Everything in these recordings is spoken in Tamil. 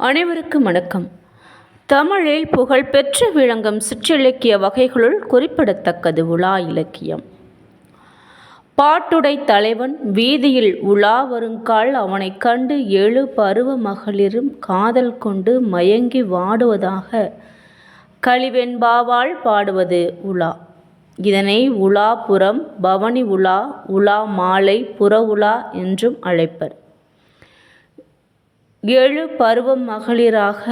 அனைவருக்கும் வணக்கம். தமிழில் புகழ்பெற்று விளங்கும் சிற்றிலக்கிய வகைகளுள் குறிப்பிடத்தக்கது உலா இலக்கியம். பாட்டுடை தலைவன் வீதியில் உலா வருங்கால் அவனைக் கண்டு ஏழு பருவ மகளிரும் காதல் கொண்டு மயங்கி வாடுவதாக கழிவெண்பாவால் பாடுவது உலா. இதனை உலாபுரம் பவனி உலா உலா மாலை புற உலா என்றும் அழைப்பர். ஏழு பருவம் மகளிராக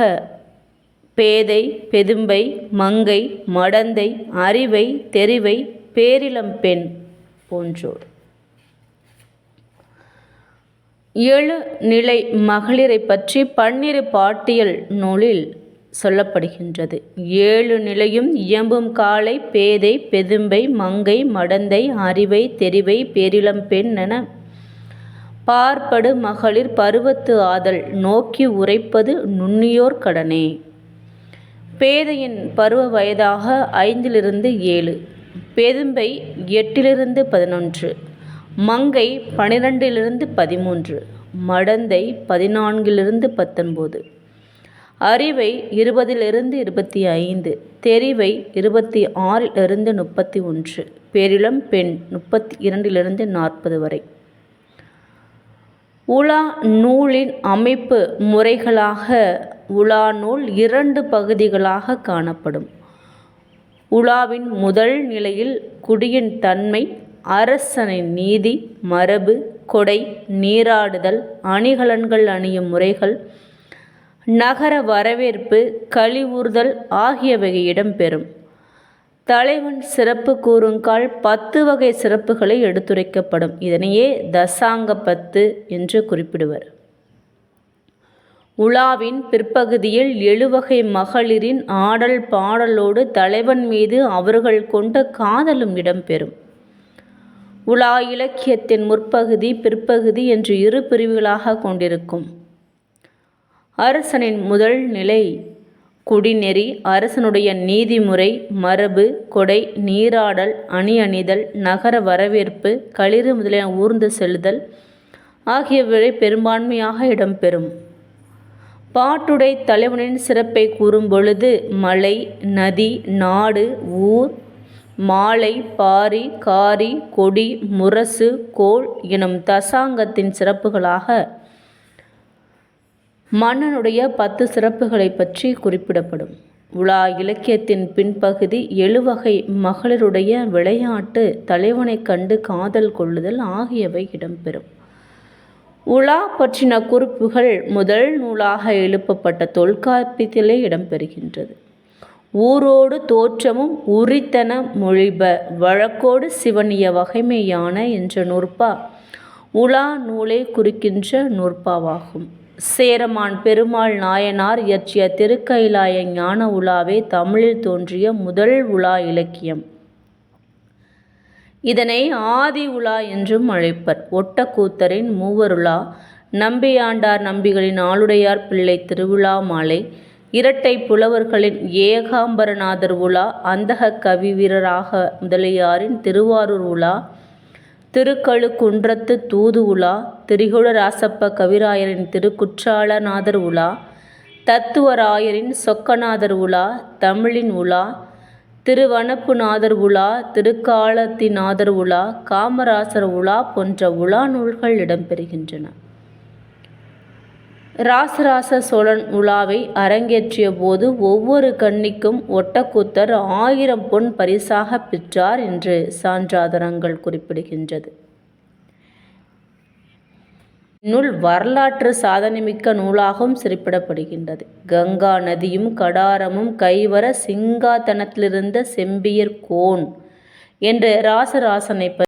பேதை பெதும்பை மங்கை மடந்தை அறிவை தெரிவை பேரிளம்பெண் போன்றோர். ஏழு நிலை மகளிரை பற்றி பன்னிரு பாட்டியல் நூலில் சொல்லப்படுகின்றது. ஏழு நிலையும் இயம்பும் காலை பேதை பெதும்பை மங்கை மடந்தை அறிவை தெரிவை பேரிளம்பெண் என பார்ப்படு மகளிர் பருவத்து ஆதல் நோக்கி உரைப்பது நுண்ணியோர் கடனே. பேதையின் பருவ வயதாக ஐந்திலிருந்து ஏழு பெதும்பை எட்டிலிருந்து பதினொன்று மங்கை பனிரெண்டிலிருந்து பதிமூன்று மடந்தை பதினான்கிலிருந்து பத்தொன்பது அறிவை இருபதிலிருந்து இருபத்தி ஐந்து தெரிவை இருபத்தி ஆறிலிருந்து முப்பத்தி ஒன்று பேரிளம் பெண் முப்பத்தி இரண்டிலிருந்து நாற்பது வரை. உலா நூலின் அமைப்பு முறைகளாக உலா நூல் இரண்டு பகுதிகளாக காணப்படும். உலாவின் முதல் நிலையில் குடியின் தன்மை அரசனின் நீதி மரபு கொடை நீராடுதல் அணிகலன்கள் அணியும் முறைகள் நகர வரவேற்பு கழிவுறுதல் ஆகியவை இடம்பெறும் தலைவன் சிறப்பு கூறுங்கால் பத்து வகை சிறப்புகளை எடுத்துரைக்கப்படும். இதனையே தசாங்க பத்து என்று குறிப்பிடுவர். உலாவின் பிற்பகுதியில் எழுவகை மகளிரின் ஆடல் பாடலோடு தலைவன் மீது அவர்கள் கொண்ட காதலும் இடம்பெறும். உலா இலக்கியத்தின் முற்பகுதி பிற்பகுதி என்று இரு பிரிவுகளாக கொண்டிருக்கும். அரசனின் முதல் நிலை குடிநெறி அரசனுடைய நீதிமுறை மரபு கொடை நீராடல் அணி அணிதல் நகர வரவேற்பு களிறு முதலியன ஊர்ந்து செல்லுதல் ஆகியவை பெரும்பான்மையாக இடம்பெறும். பாட்டுடை தலைவனின் சிறப்பை கூறும் பொழுது மலை நதி நாடு ஊர் மாலை பாரி காரி கொடி முரசு கோள் எனும் தசாங்கத்தின் சிறப்புகளாக மன்னனுடைய பத்து சிறப்புகளை பற்றி குறிப்பிடப்படும். உலா இலக்கியத்தின் பின்பகுதி எழுவகை மகளிருடைய விளையாட்டு தலைவனை கண்டு காதல் கொள்ளுதல் ஆகியவை இடம்பெறும். உலா பற்றின குறிப்புகள் முதல் நூலாக எழுப்பப்பட்ட தொல்காப்பியத்திலே இடம்பெறுகின்றது. ஊரோடு தோற்றமும் உரித்தன மொழிப வழக்கோடு சிவனிய வகைமையான என்ற நூற்பா உலா நூலை குறிக்கின்ற நூற்பாவாகும். சேரமான் பெருமாள் நாயனார் இயற்றிய திருக்கைலாய ஞான உலாவே தமிழில் தோன்றிய முதல் உலா இலக்கியம். இதனை ஆதி உலா என்றும் அழைப்பர். ஒட்டக்கூத்தரின் மூவருலா நம்பியாண்டார் நம்பிகளின் ஆளுடையார் பிள்ளை திருவிழா மாலை இரட்டை புலவர்களின் ஏகாம்பரநாதர் உலா அந்தக கவி வீரராக முதலியாரின் திருவாரூர் உலா திருக்கழுக்குன்றத்து தூது உலா திரிகுடராசப்ப கவிராயரின் திருக்குற்றாலநாதர் உலா தத்துவராயரின் சொக்கநாதர் உலா தமிழின் உலா திருவனப்புநாதர் உலா திருக்காலத்திநாதர் உலா காமராசர் உலா போன்ற உலா நூல்கள் இடம்பெறுகின்றன. ராசராச சோழன் உலாவை அரங்கேற்றிய போது ஒவ்வொரு கன்னிக்கும் ஒட்டக்கூத்தர் ஆயிரம் பொன் பரிசாக பெற்றார் என்று சான்றாதாரங்கள் குறிப்பிடுகின்றது. நூல் வரலாற்று சாதனைமிக்க நூலாகவும் சிறப்பிடப்படுகின்றது. கங்கா நதியும் கடாரமும் கைவர சிங்காதனத்திலிருந்த செம்பியர் கோன் என்று ராசராசனை